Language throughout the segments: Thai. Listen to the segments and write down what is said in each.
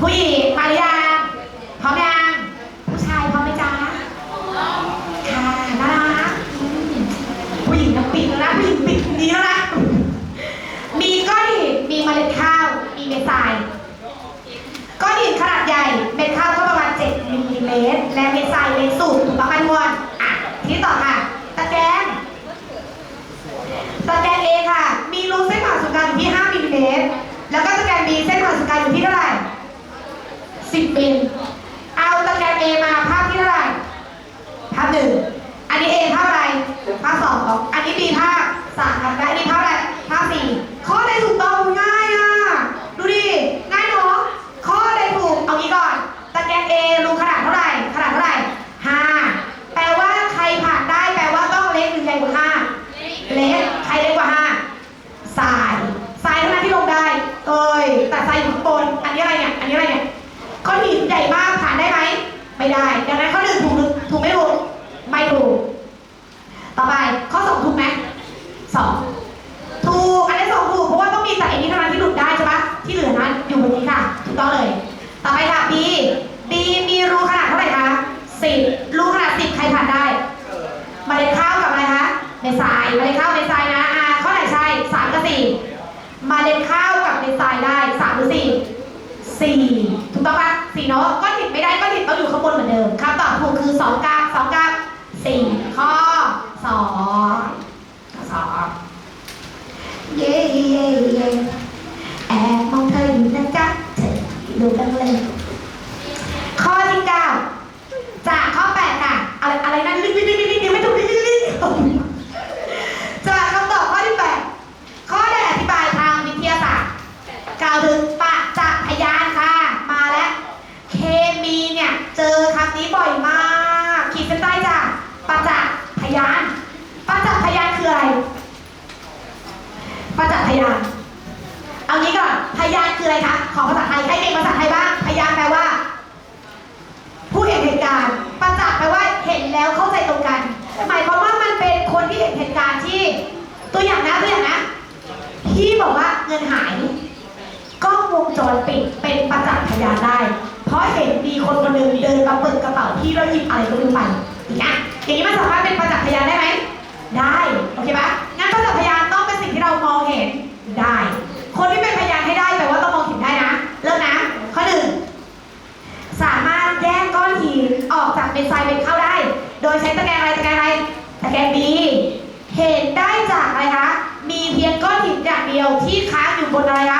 ผู้หญิงมาหรือยังพร้อมยังผู้ชายพร้อมไหมจ๊ะค่ะน่ารักอืมผู้หญิงนะปิดแล้วนะผู้หญิงปิดนี้แล้วนะมีก้อนหินมีเมล็ดข้าว มีเม็ดทราย ก้อนหินขนาดใหญ่ เม็ดข้าวก็ประมาณ7มิลลิเมตร และเม็ดทรายเล็กสุดถูกต้องไหมทุกคนอะทีนี้ต่อค่ะ ตะแกรงตะแกรง A ค่ะ มีรูเส้นผ่าศูนย์กลางอยู่ที่ 5มิลลิเมตร แล้วก็ตะแกรง B เส้นผ่าศูนย์กลางอยู่ที่เท่าไหร่ 10 มาเล็ดข้าวเม็ดทรายนะอ่าข้อไหนใช่สามกับสี่มาเล็ดข้าวกับเม็ดทรายได้สามหรือสี่สี่ถูกต้องปะสี่เนาะก้อนหินไม่ได้ก้อนหินต้องอยู่ข้างบนเหมือนเดิมคำตอบถูกคือสองกับสองกับสี่ข้อสองข้อสองเย้เย้เย้แอบมองเธออยู่นะจ๊ะเธอดูกันเลยข้อที่เก้าจากข้อแปดค่ะอะไรอะไรนั่นลิลิลิลิลิยังไม่ถูกลิลิลิจากคำตอบข้อที่แปดข้อใดอธิบายทางวิทยาศาสตร์ กล่าวถึงปะจักพยานค่ะ มาแล้ว เคมีเนี่ย เจอคำนี้บ่อยมาก กราหยิบอะไรก็ไม่รู้ไปอย่างเงี้ยอย่างนี้มันสามารถเป็นประจักษ์พยานได้ไหมได้โอเคปะงั้นประจักษ์พยานต้องเป็นสิ่งที่เรามองเห็นได้ คนที่เป็นพยานให้ได้แปลว่าต้องมองเห็นได้นะเริ่มนะข้อหนึ่งสามารถแยกก้อนหินออกจากเป็นทรายเป็นข้าวได้ โดยใช้ตะแกรงอะไรตะแกรงอะไรตะแกรงดี เห็นได้จากอะไรคะมีเพียงก้อนหินอย่างเดียวที่ค้างอยู่บนอะไรคะ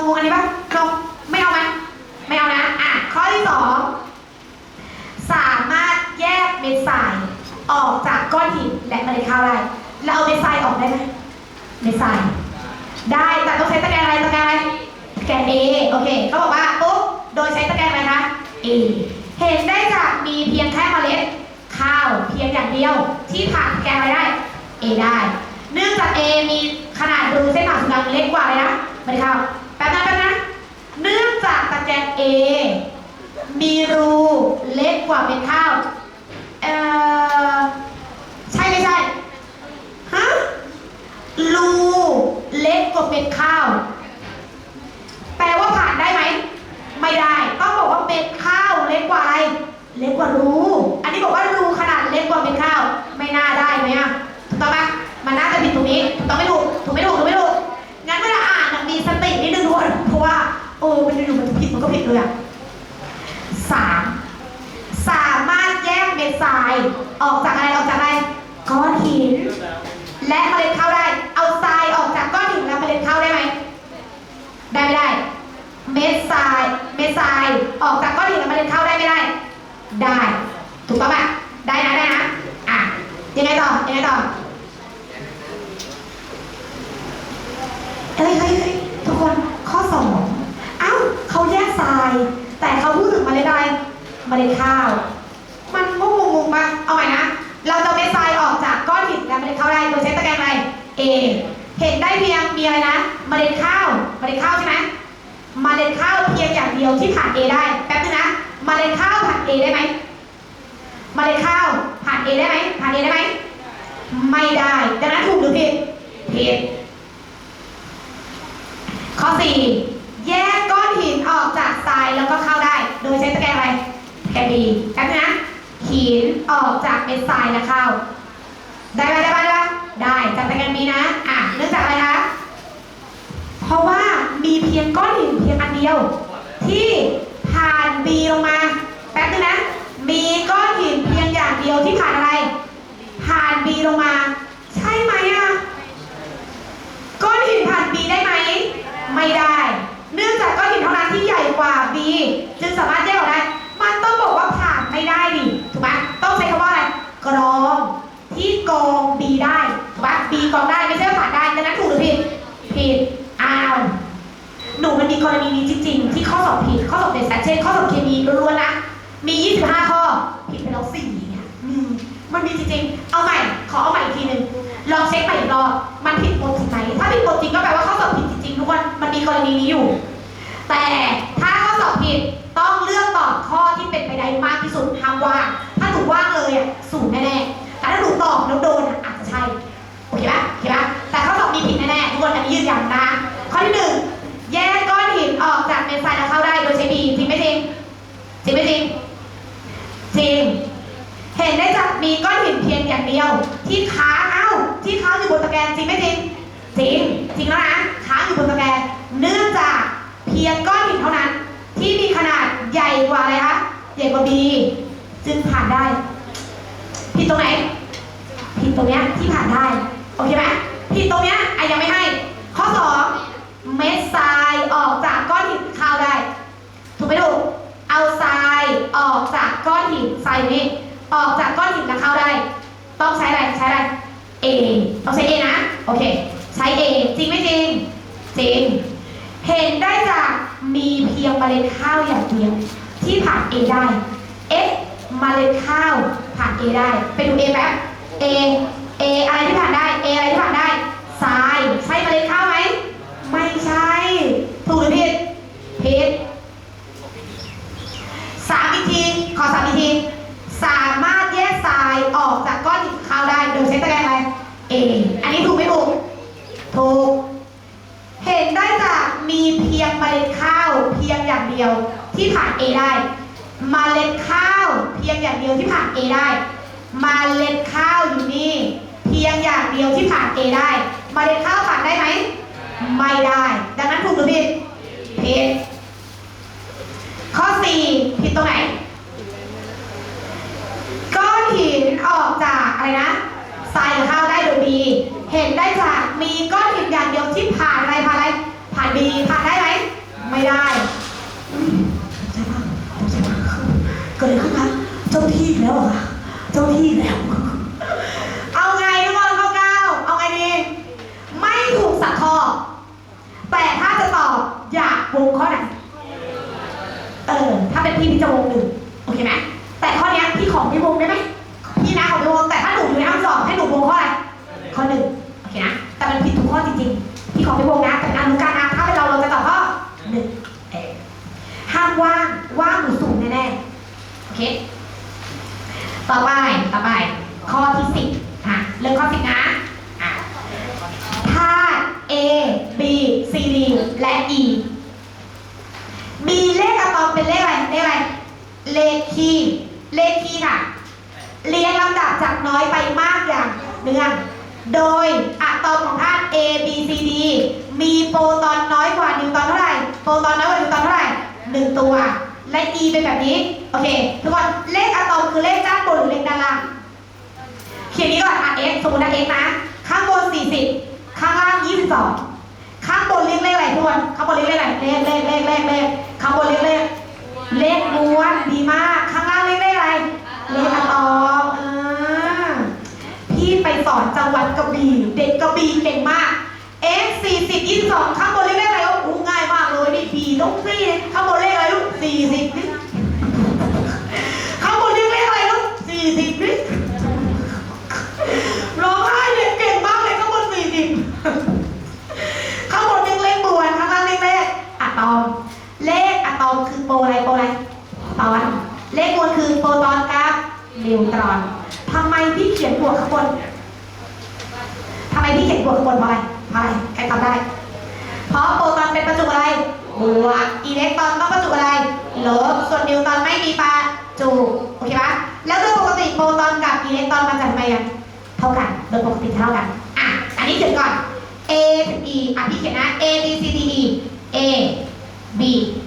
งงงๆอันนี้ป่ะลงไม่เอาไหมไม่เอานะ อะ ข้อที่สองสามารถแยกเม็ดทรายออกจากก้อนหินและเมล็ดข้าวได้แล้วเอาเม็ดทรายออกได้ไหมเม็ดทราย ได้แต่ต้องใช้ตะแกรงอะไรตะแกรงอะไรตะแกรง A โอเคเขาบอกว่าปุ๊บโดยใช้ตะแกรงอะไรคะ A เห็นได้จากมีเพียงแค่เมล็ดข้าวเพียงอย่างเดียวที่ผ่านแกงอะไรได้ A ได้ เนื่องจาก A มีขนาดรูเส้นผ่านศูนย์กลางเล็กกว่าเลยนะไม่ได้ข้าว แป๊บนะแป๊บนะเนื่องจากตะแกรง A มีรูเล็กกว่าเม็ดข้าวเอ่อใช่ไม่ใช่ฮะรูเล็กกว่าเม็ดข้าว แปลว่าผ่านได้ไหม ไม่ได้ ต้องบอกว่าเม็ดข้าวเล็กกว่าอะไร เล็กกว่ารู อันนี้บอกว่า เลยอะสามสามารถแยกเม็ดทราย ออกจากอะไรออกจากอะไรก้อนหิน และเมล็ดข้าวได้ เอาทรายออกจากก้อนหินและเมล็ดข้าวได้ไหมได้ไม่ได้ เม็ดทราย เม็ดทรายออกจากก้อนหินแล้วเมล็ดข้าวได้ไม่ได้ ได้ ถูกต้องปะได้นะได้นะอะยังไงต่อยังไงต่อเฮ้ยเฮ้ยเฮ้ยทุกคน ข้อสองเอ้าเขา แยกทราย แต่เขาพูดถึงเมล็ดอะไรเมล็ดข้าว มันงงงงๆปะเอาใหม่นะ เราจะเม็ดทรายออกจากก้อนหินและเมล็ดโดยใช้ตะแกรงอะไร A เห็นได้เพียงมีอะไรนะเมล็ดข้าวเมล็ดข้าวใช่ไหมเมล็ดข้าวเพียงอย่างเดียวที่ผ่าน A ได้ แป๊บนึงนะเมล็ดข้าวผ่าน A ได้ไหมเมล็ดข้าวผ่าน A ได้ไหมผ่าน A ได้ไหมไม่ได้ดังนั้นถูกหรือผิดผิดข้อ4 แยกก้อนหินออกจากทรายแล้วก็เข้าได้ โดยใช้ตะแกรงอะไรตะแกรงดีแป๊บนึงนะหินออกจากเม็ดทรายแล้วเข้า ได้ไหมได้ไหมได้ไหมได้จากตะแกรงบีนะอะเนื่องจากอะไรคะเพราะว่ามีเพียงก้อนหินเพียงอันเดียว ที่ผ่านบีลงมา แป๊บนึงนะ มีก้อนหินเพียงอย่างเดียวที่ผ่านอะไร ผ่านบีลงมา ใช่ไหมอะ ก้อนหินผ่าน B ได้ไหม ไม่ได้ เนื่องจากก้อนหินเท่านั้นที่ใหญ่กว่า B จึงสามารถแยกออกได้ มันต้องบอกว่าผ่านไม่ได้ดิ ถูกไหมต้องใช้คำว่าอะไร กรองที่กรอง B ได้ ถู กไหม B กองได้ไม่ใช่ว่าผ่านได้ดังนั้นถูกหรือผิด ผิด อ้าว หนูมันมีกรณีนี้จริงๆ ที่ข้อสอบผิด ข้อสอบเด็กแซเช่นข้อสอบเคมีล้วนๆนะ มี 25 ข้อ ผิดไปแล้ว4เนี่ยมันมีจริงๆ เอาใหม่ ขอเอาใหม่อีกทีหนึ่งลองเช็คใหม่อีกรอบมันผิดหมดจริงไหมถ้าผิดหมดจริงก็แปลว่าข้อสอบผิดจริงๆทุกคนมันมีกรณีนี้อยู่ แต่ถ้าข้อสอบผิดต้องเลือกตอบข้อที่เป็นไปได้มากที่สุดห้ามว่างถ้าถูกว่างเลยอะสูงแน่ๆ ยงอย่างเดียวที่ค้างเอ้าที่ค้างอยู่บนตะแกรงจริงไหมจริง จริง จริงแล้วนะค้างอยู่บนตะแกรงเนื่องจากเพียงก้อนหินเท่านั้น ที่มีขนาดใหญ่กว่าอะไรคะใหญ่กว่าบีจึงผ่านได้ ผิดตรงไหน ผิดตรงเนี้ยที่ผ่านได้ โอเคไหมผิดตรงเนี้ยอะยังไม่ให้ ข้อสองเม็ดทรายออกจากก้อนหินข้าวได้ ถูกไหมลูกเอาทรายออกจากก้อนหินทรายนี่ออกจากก้อนหินแล้วเข้าวได้ ต้องใช้อะไรใช้อะไร A ต้องใช้ A นะโอเคใช้ A จริงไม่จริงจริงเห็นได้จากมีเพียงเมล็ดข้าวอย่างเดียวที่ผ่าน A ได้ F เมล็ดข้าวผ่าน A ได้ไปดู A แป๊บ A A อะไรที่ผ่านได้ A อะไรที่ผ่านได้ทรายใช่เมล็ดข้าวไหมไม่ใช่ถูกหรือผิดผิดสามอีกทีขอสามอีกทีสามารถแยกทรายออกจากก้อน A อันนี้ถูกไหมถูกถูก เห็นได้จากมีเพียงเมล็ดข้าวเพียงอย่างเดียวที่ผ่าน A ได้มเมล็ดข้าวเพียงอย่างเดียวที่ผ่าน A ได้มเมล็ดข้าวอยู่นี่ เพียงอย่างเดียวที่ผ่าน A ได้มเมล็ดข้าวผ่านได้ไหมไม่ได้ ดังนั้นถูกหรือผิดผิดข้อ 4 ผิดตรงไหนก้อนหินออกจากอะไรนะ ทรายหรือข้าวได้โดยบีเห็นได้จากมีก้อนหินอย่างเดียวที่ผ่านอะไรผ่านอะไรผ่านบีผ่านได้ไหมไม่ได้อืมใช่ปะใช่ปะเกิดอะไรขึ้นคะเจ้าที่อีกแล้วเหรอคะเจ้าที่อีกแล้ว เอาไงทุกคนเข้าเก้าเอาไงดีไม่ถูกสักข้อแต่ถ้าจะตอบอยากวงข้อไหนเออถ้าเป็นพี่พี่จะวงหนึ่งโอเคไหมแต่ข้อเนี้ยพี่ขอไม่วงได้ไหม ข้อหนึ่งโอเคนะ แต่มันผิดทุกข้อจริงๆ พี่ขอไม่วงนะแต่เป็นอนุการนะถ้าเป็นเราเราจะตอบข้อหนึ่งเออห้ามว่างว่างหนูสูงแน่ๆโอเค ต่อไปต่อไป ข้อที่สิบอะเริ่มข้อสิบนะอะธาตุ A B C D และ E มีเลขอะตอมเป็นเลขอะไรเลขอะไร เลขคีย์เลขคีย์ค่ะ เรียงลำดับจากน้อยไปมากอย่างเนื่อง โดยอะตอมของธาตุ A B C D มีโปรตอนน้อยกว่านิวตรอนเท่าไหร่ โปรตอนน้อยกว่านิวตรอนเท่าไหร่หนึ่งตัว และ E เป็นแบบนี้ โอเค ทุกคน เลขอะตอมคือเลขด้านบนหรือเลขด้านล่าง เขียนนี้ก่อนอะ x สมมตินะ x นะ ข้างบน 40 ข้างล่าง 22 ข้างบนเรียกเลขอะไรทุกคน ข้างบนเรียกเลขอะไร เลขเลขเลขเลขเลขข้างบนเรียกเลข เลขม้วนดีมาก ข้างล่างเรียกเลขอะไร เลขอะตอม สอนจังหวัดกระบี่ เด็กกระบี่เก่งมาก F4022 ข้างบนเรียกเลขอะไร A B C D E A B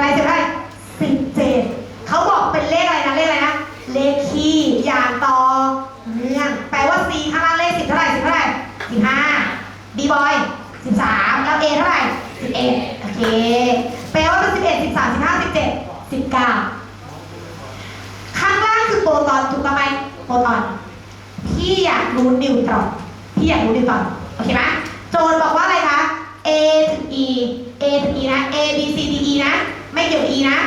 ไรสิบอะไรสิบเจ็ดเขาบอกเป็นเลขอะไรนะเลขอะไรนะเลขคี่อย่างต่อเนื่องแปลว่า C ข้างล่างเลขสิบเท่าไหร่สิบเท่าไหร่สิบห้าดีบอยสิบสามแล้ว A เท่าไหร่สิบเอ็ดโอเคแปลว่าเป็นสิบเอ็ดสิบสามสิบห้าสิบเจ็ดสิบเก้าข้างล่างคือโปรตอนถูกต้องไหมโปรตอนพี่อยากรู้นิวตรอนพี่อยากรู้นิวตรอนโอเคไหมโจทย์บอกว่าอะไรคะ A ถึง E A ถึง E นะ A B C D E นะ ไม่เกี่ยวกับ E นะ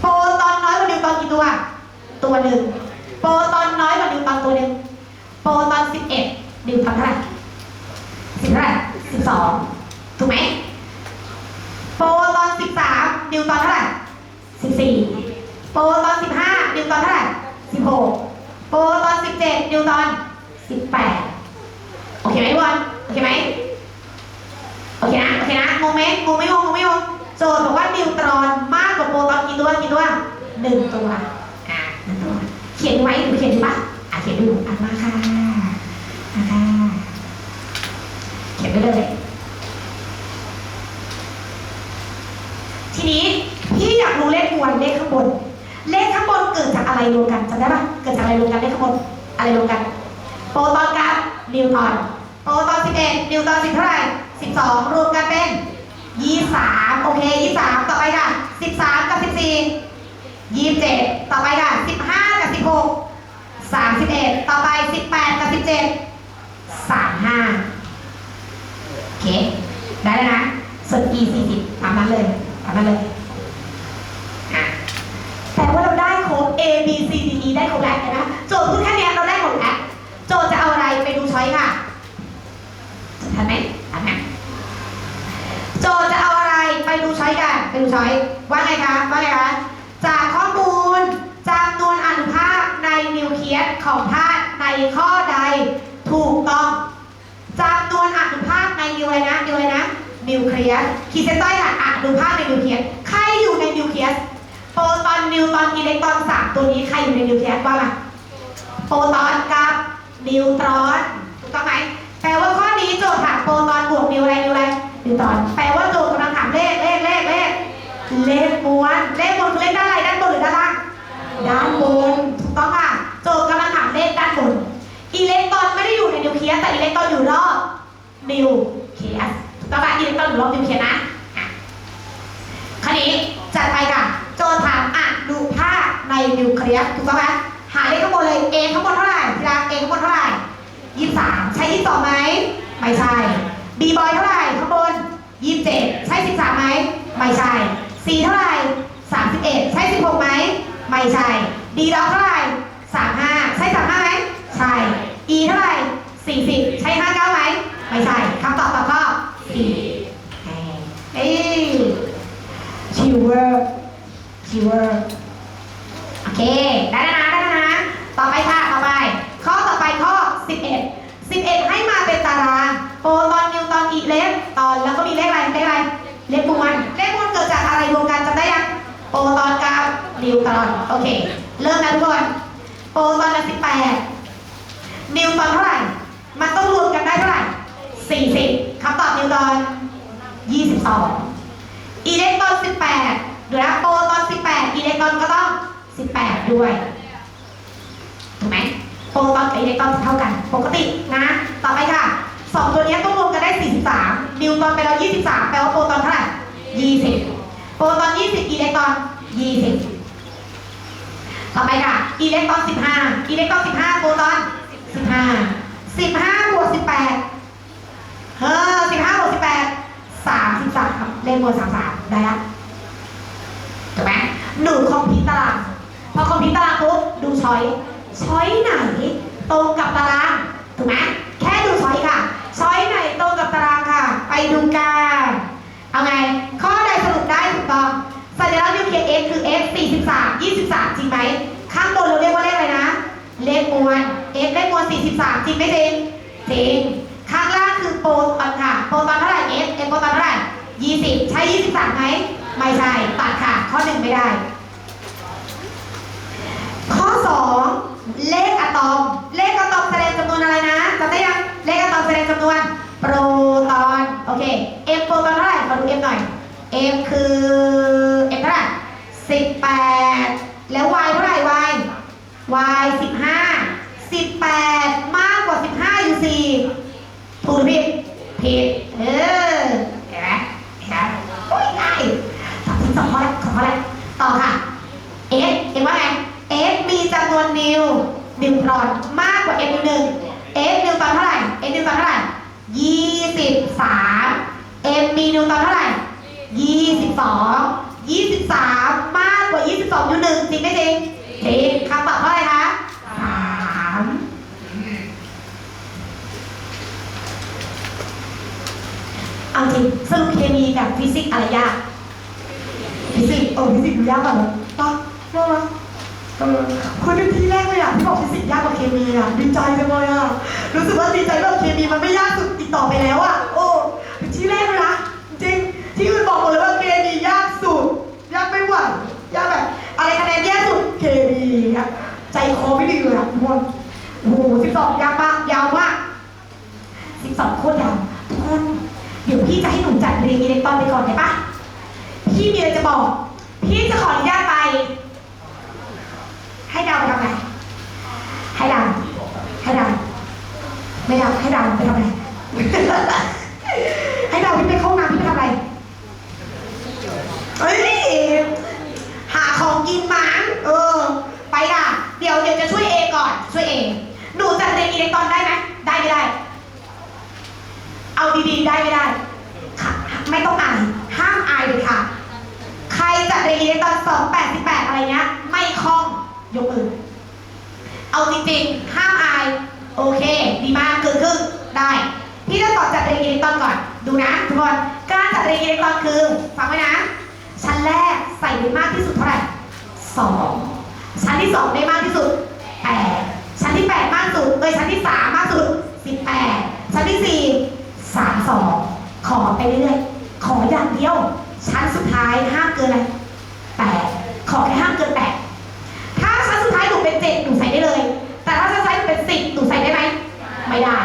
โปรตอนน้อยกว่านิวตรอนกี่ตัว ตัวหนึ่ง โปรตอนน้อยกว่านิวตรอนตัวหนึ่ง โปรตอน11นิวตรอนเท่าไหร่สิบเท่าไหร่สิบสองถูกไหมโปรตอน13นิวตรอนเท่าไหร่สิบสี่โปรตอน15นิวตรอนเท่าไหร่สิบหกโปรตอน17นิวตรอนสิบแปดโอเคไหมทุกคนโอเคไหมโอเคนะ โอเคนะงงไหมงงไม่งงงงไม่งง โจทย์บอกว่านิวตรอนมากกว่าโปรตอนกี่ตัวกี่ตัวหนึ่งตัวอ่าหนึ่งตัวเขียนไว้หรือเขียนดูปะอะเขียนดูอะมาค่ะมาค่ะเขียนไปเลย ทีนี้พี่อยากรู้เลขมวลเลขข้างบน เลขข้างบนเกิดจากอะไรรวมกันจำได้ปะเกิดจากอะไรรวมกันเลขข้างบนอะไรรวมกัน โปรตอนกับนิวตรอนโปรตอน11นิวตรอน10เท่าไหร่12รวมกันเป็น ยี่สามโอเคยี่สามต่อไปค่ะสิบสามกับสิบสี่ยี่เจ็ดต่อไปค่ะสิบห้ากับสิบหกสามสิบเอ็ดต่อไปสิบแปดกับสิบเจ็ดสามห้าโอเค ได้แล้วนะส่วน e สี่สิบตามนั้นเลยตามนั้นเลยแต่ว่าเราได้ครบ a b c d e ได้ครบแล้วนะโจทย์คือแค่เนี้ยเราได้หมดแล้ว โจทย์จะเอาอะไรไปดูช้อยค่ะทันไหมทันไหม โจทย์จะเอาอะไรไปดูช้อยกันไปดูช้อยว่าไงคะว่าไงคะจากข้อมูลจำนวนอนุภาคในนิวเคลียสของธาตุในข้อใดถูกต้องจำนวนอนุภาคในนิวอะไรนะนิวอะไรนะนิวเคลียสขีดเส้นใต้ค่ะอนุภาคในนิวเคลียสใครอยู่ในนิวเคลียสโปรตอนนิวตอนอิเล็กตรอนสามตัวนี้ใครอยู่ในนิวเคลียสว่ามาโปรตอนกับนิวตรอนถูกต้องไหมแปลว่าข้อนี้โจทย์ถามโปรตอนบวกนิวอะไรนิวอะไร นิวตรอนแปลว่าโจทย์กำลังถามเลขเลขเลขเลขเลขม้วนเลขม้วนคือเลขด้านอะไรด้านบนหรือด้านล่างด้านบนถูกต้องค่ะโจทย์กำลังถามเลขด้านบนอิเล็กตรอนไม่ได้อยู่ในนิวเคลียสแต่อิเล็กตรอนอยู่รอบนิวเคลียสถูกต้องปะอิเล็กตรอนอยู่รอบนิวเคลียสนะคราวนี้จัดไปค่ะโจทย์ถามอนุภาคในนิวเคลียสถูกต้องไหมหาเลขข้างบนเลย A ข้างบนเท่าไหร่ทีละ A ข้างบนเท่าไหร่ยี่สามใช่ยี่สองไหมไม่ใช่ B บอยเท่าไหร่ข้างบนยี่สิบเจ็ดใช่สิบสามไหมไม่ใช่ C เท่าไหร่สามสิบเอ็ดใช่สิบหกไหมไม่ใช่ D ดอกเท่าไหร่สามห้าใช่สามห้าไหมใช่ e เท่าไหร่สี่สิบใช่ห้าเก้าไหมไม่ใช่คำตอบตอบข้อสี่เอ้ยชิวเวอร์ชิวเวอร์โอเคได้แล้วนะได้แล้วนะต่อไปค่ะต่อไป ข้อต่อไปข้อ11 11ให้มาเป็นตารางโปร เล็กตอนแล้วก็มีเลขอะไรเลขอะไรเลขมวลเลขมวลเกิดจากอะไรรวมกันจำได้ยังโปรตอนกับนิวตรอนโอเค เริ่มนะทุกคนโปรตอนละ18นิวตอนเท่าไหร่ มันต้องรวมกันได้เท่าไหร่40คำตอบนิวตอน22อิเล็กตรอน18เดี๋ยวนะโปรตอน18อิเล็กตรอนก็ต้อง18ด้วยถูกไหมโปรตอนกับอิเล็กตรอนเท่ากัน ปกตินะ ต่อไปค่ะ สองตัวนี้ต้องรวมกันได้ 43 นิวตอนไปแล้ว 23 แปลว่าโปรตอนเท่าไหร่20 อิเล็กตรอน 20 ต่อไปค่ะ อิเล็กตรอน 15 อิเล็กตรอน 15 โปรตอน 15 15บวก18เฮ้อ15บวก18 33 เลขบวก33 ได้ละถูกไหมหนูคอมพิวตารางพอคอมพิวตารางปุ๊บดูช้อยช้อยไหน ตรงกับตาราง ถูกไหม ช้อยไหนตรงกับตารางค่ะ ไปดูกันเอาไง ข้อใดสรุปได้ถูกต้องสัญลักษณ์นิวเคลียร์ X คือ X 43 23 จริงไหม ข้างบนเราเรียกว่าเลขอะไรนะ เลขมวล X เลขมวล 43 จริงไหมจริงจริง ข้างล่างคือโปรตอนค่ะ โปรตอนเท่าไหร่ X X โปรตอนเท่าไหร่ 20 ใช่23ไหม ไม่ใช่ ตัดค่ะ ข้อหนึ่งไม่ได้ ข้อ 2 เลขอะตอม เลขอะตอมแสดงจำนวนอะไรนะจำได้ยัง เลขอะตอมแสดงจำนวนโปรตอน โอเค M โปรตอนเท่าไหร่ขอดู M หน่อย M คือ M เท่าไหร่18แปดแล้ว Y เท่าไหร่ Y Y 15 18มากกว่า15อยู่4ถูกหรือผิดผิดเออเห็นไหมเห็นไหมโอ้ยง่ายตอบถึงสองข้อแล้วสองข้อแล้วต่อค่ะ S เห็นว่าไง S มีจำนวนนิวนิวตรอนมากกว่า M นิวหนึ่ง S นิวตรอนเท่าไหร่ S นิวตรอนเท่าไหร่ยี่สิบสาม M มีนิวตรอนเท่าไหร่ยี่สิบสองยี่สิบสามมากกว่ายี่สิบสองนิวหนึ่งจริงไหมจริงจริงคำตอบเท่าไหร่คะสามเอาจริงสรุปเคมีกับฟิสิกส์อะไรยาก ฟิสิกส์เออฟิสิกส์ดูยากกว่าเหรอป่ะยากไหม เออคุยเป็นที่แรกเลยอะที่บอกฟิสิกส์ยากกว่าเคมีอะดีใจจังเลยอะรู้สึกว่าดีใจว่าเคมีมันไม่ยากสุดอีกต่อไปแล้วอะโอ้เป็นที่แรกเลยนะจริงที่อื่นบอกหมดเลยว่าเคมียากสุดยากไม่ไหวยากแบบอะไรคะแนนแย่สุดเคมีอะใจคอไม่ดีเลยอะทุกคนโอ้โหสิบสองยากมากยาวมากสิบสองโคตรยาวทุกคนเดี๋ยวพี่จะให้หนูจัดเรียงอิเล็กตรอนไปก่อนได้ปะพี่มีอะไรจะบอก พี่จะขออนุญาตไป ให้ดาวไปทำไงให้ดาวให้ดาวไม่ดาวให้ดาวไปทำไง ให้ดาวพี่ไปเข้าห้องน้ำพี่ไปทำอะไรเฮ้ย หาของกินมั้งเออ ไปค่ะ เดี๋ยวเดี๋ยวจะช่วยเอก่อน ช่วยเอหนูจัดเรียนอิเล็กตรอนได้ไหม ได้ไม่ได้ เอาดีๆ ได้ไม่ได้ค่ะไม่ต้องอาย ห้ามอายเลยค่ะ ใครจะเรียนอิเล็กตรอนสองแปดสิบแปดอะไรเงี้ย ไม่คล่อง ยกมือ เอา จริงๆ ห้ามอาย โอเค ดีมากเกินครึ่งได้ พี่จะสอนจัดเรียนอิเล็กตรอนก่อน ดูนะทุกคน การจัดเรียนอิเล็กตรอนคือ ฟังไว้นะ ชั้นแรกใส่ได้มากที่สุดเท่าไหร่สองชั้นที่สองได้มากที่สุดแปดชั้นที่แปดมากสุดเอ้ยชั้นที่สามมากสุดสิบแปดชั้นที่สี่สามสองขอไปเรื่อยๆ ขออย่างเดียว ชั้นสุดท้ายห้ามเกินอะไรแปดขอแค่ห้ามเกินแปดถ้าชั้นสุดท้ายหนู เป็นเจ็ดหนูใส่ได้เลย แต่ถ้าชั้นสุดท้ายหนูเป็นสิบหนูใส่ได้ไหมไม่ได้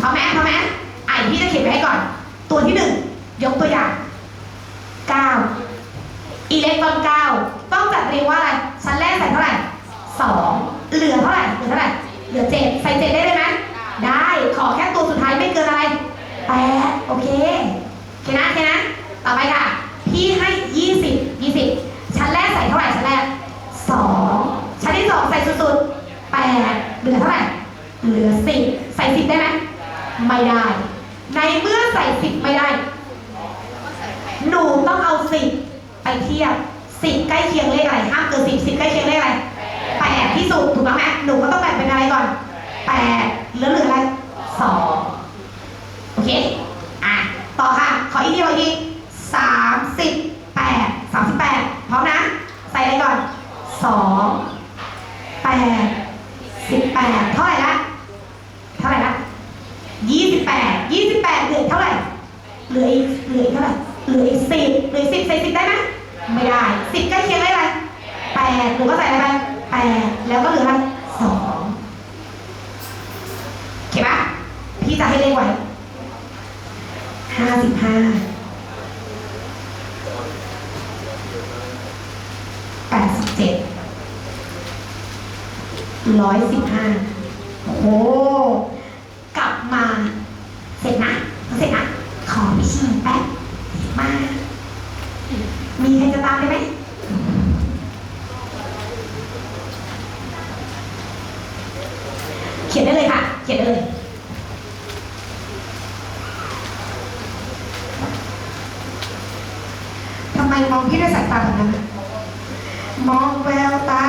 พอมไหมพอมไหมอะเดี๋ยวพี่จะเขียนไว้ให้ก่อน ตัวที่หนึ่งยกตัวอย่าง9อิเล็กตรอน9ต้องจัดเรียงว่าอะไรชั้นแรกใส่เท่าไหร่2เหลือเท่าไหร่เหลือเท่าไหร่เหลือ7ใส่7ได้เลยไหมได้ขอแค่ตัวสุดท้ายไม่เกินอะไร8โอเคโอเคนะโอเคนะต่อไปค่ะ พี่ให้ 20 20 ชั้นแรกใส่เท่าไหร่ ชั้นแรก 2 ชั้นที่ 2 ใส่สุด ๆ8เหลือเท่าไหร่ เหลือ10ใส่10ได้ไหมไม่ได้ ในเมื่อใส่10ไม่ได้ หนูต้องเอาสิบไปเทียบสิบใกล้เคียงเลขอะไรห้ามเกินสิบสิบใกล้เคียงเลขอะไรแปดที่สุดถูกต้องไหมหนูก็ต้องแบ่งเป็นอะไรก่อนแปดแล้วเหลืออะไรสองโอเค อะ ต่อค่ะ ขออีกทีขออีกทีสามสิบแปดสามสิบแปดพร้อมนะ ใส่อะไรก่อนสองแปดสิบแปดเท่าไหร่ละเท่าไหร่ละยี่สิบแปดยี่สิบแปดเหลือเท่าไหร่ เห ลืออีกเหลืออีกเท่าไหร่เหลืออีกสิบเหลือสิบใส่สิบได้ไหมไม่ได้สิบใกล้เคียงได้ไหมแปดหรือว่าใส่อะไรไปแปดแล้วก็เหลืออะไรสองโอเคปะพี่จะให้เลขไว้ห้าสิบห้าแปดสิบเจ็ดร้อยสิบห้าโอ้าได้ไหมเขียนได้เลยค่ะ เขียนได้เลยทำไมมองพี่ด้วยสายตาแบบนั้นมองแววตา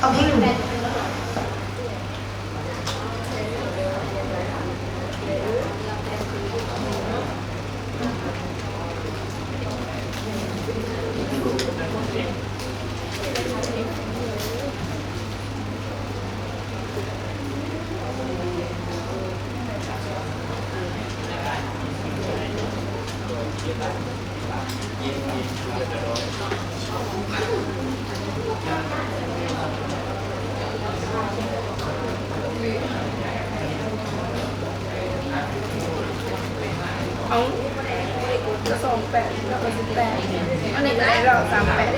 เอาเพลงหนึ่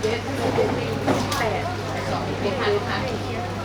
เจ็ดแปดสองเ